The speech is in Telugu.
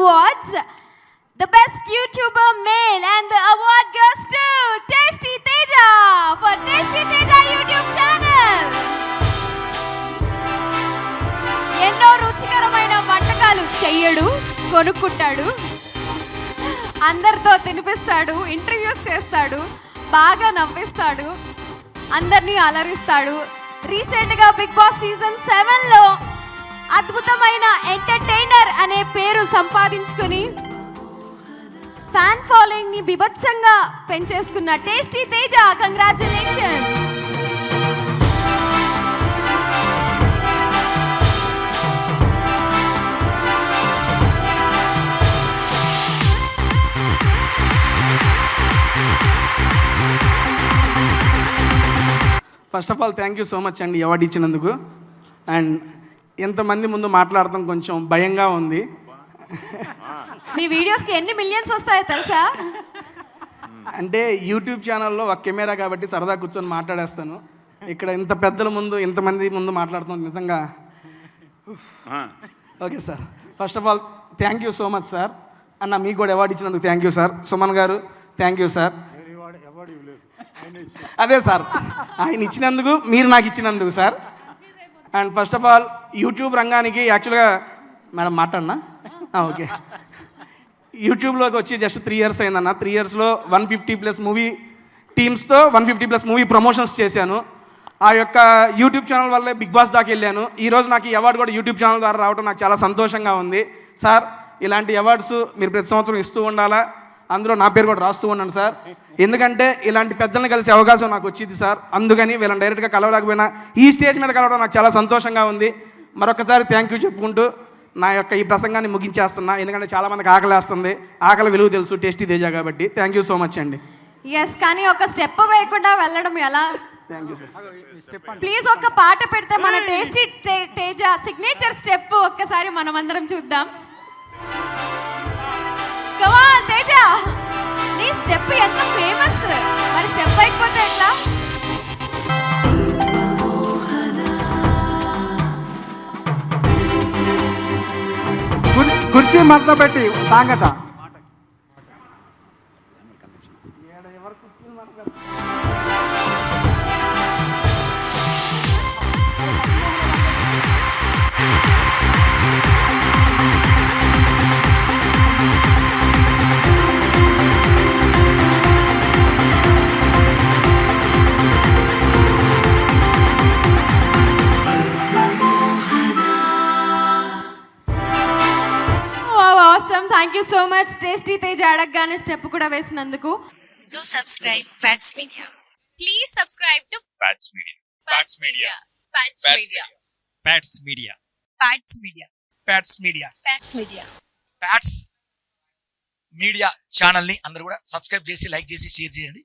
Awards. The best YouTuber male and the award goes to Tasty Teja for Tasty Teja YouTube channel. ఎన్నో రుచికరమైన వంటకాలు చెయ్యడు కొనుక్కుంటాడు అందరితో తినిపిస్తాడు ఇంటర్వ్యూస్ చేస్తాడు బాగా నవ్విస్తాడు అందరినీ అలరిస్తాడు రీసెంట్గా బిగ్ బాస్ సీజన్ సెవెన్లో అద్భుతమైన ఎంటర్టైనర్ అనే పేరు సంపాదించుకుని ఫ్యాన్ ఫాలోయింగ్ని బిభత్సంగా పెంచేసుకున్న tasty Teja congratulations first of all thank you so much అండి అవార్డు ఇచ్చినందుకు. అండ్ ఎంతమంది ముందు మాట్లాడటం కొంచెం భయంగా ఉంది. మీ వీడియోస్కి ఎన్ని మిలియన్స్ వస్తాయో తెలుసా? అంటే యూట్యూబ్ ఛానల్లో ఒక కెమెరా కాబట్టి సరదా కూర్చొని మాట్లాడేస్తాను. ఇక్కడ ఇంత పెద్దల ముందు ఇంతమంది ముందు మాట్లాడుతున్నాం నిజంగా. Okay sir. First of all thank you so much sir అన్న మీకు కూడా అవార్డు ఇచ్చినందుకు థ్యాంక్ యూ సార్ సుమన్ గారు థ్యాంక్ యూ సార్ అదే సార్ ఆయన ఇచ్చినందుకు మీరు నాకు ఇచ్చినందుకు sir and first of all YouTube రంగానికి యాక్చువల్గా మేడం మాట్లాడినా? ఓకే. యూట్యూబ్లోకి వచ్చి జస్ట్ త్రీ ఇయర్స్ అయిందన్న. త్రీ ఇయర్స్లో one fifty plus movie టీమ్స్తో one fifty plus movie promotions చేశాను. ఆ యొక్క యూట్యూబ్ ఛానల్ వల్లే బిగ్ బాస్ దాకా వెళ్ళాను. ఈరోజు నాకు ఈ అవార్డు కూడా యూట్యూబ్ ఛానల్ ద్వారా రావడం నాకు చాలా సంతోషంగా ఉంది. సార్ ఇలాంటి అవార్డ్స్ మీరు ప్రతి సంవత్సరం ఇస్తూ ఉండాలా? అందులో నా పేరు కూడా రాస్తూ ఉన్నాను సార్. ఎందుకంటే ఇలాంటి పెద్దల్ని కలిసే అవకాశం నాకు వచ్చింది సార్. అందుకని వీళ్ళని డైరెక్ట్గా కలవలేకపోయినా ఈ స్టేజ్ మీద కలవడం నాకు చాలా సంతోషంగా ఉంది. మరొకసారి థ్యాంక్ యూ చెప్పుకుంటూ నా యొక్క ఈ ప్రసంగాన్ని ముగించేస్తున్నా. ఎందుకంటే చాలా మందికి ఆకలి వేస్తుంది. ఆకలి విలువ తెలుసు టేస్టీ తేజ కాబట్టి. థ్యాంక్ యూ సో మచ్ అండి. ఎస్ కానీ ఒక స్టెప్ వేయకుండా వెళ్ళడం ఎలా? ప్లీజ్ ఒక పాట పెడితే మన టేస్టీ తేజ సిగ్నేచర్ స్టెప్ ఒక్కసారి మనం అందరం చూద్దాం కమాన్ తేజ! కుర్చీ మడత పెట్టి సాంగట. Thank you so much. Tasty Tej అడగగానే స్టెప్ కూడా వేసినందుకు. Do subscribe Pats media please subscribe to Pats media Pats media Pats media Pats media Pats media Pats media Pats media ఛానల్ని అందరూ కూడా సబ్స్క్రైబ్ చేసి లైక్ చేసి షేర్ చేయండి.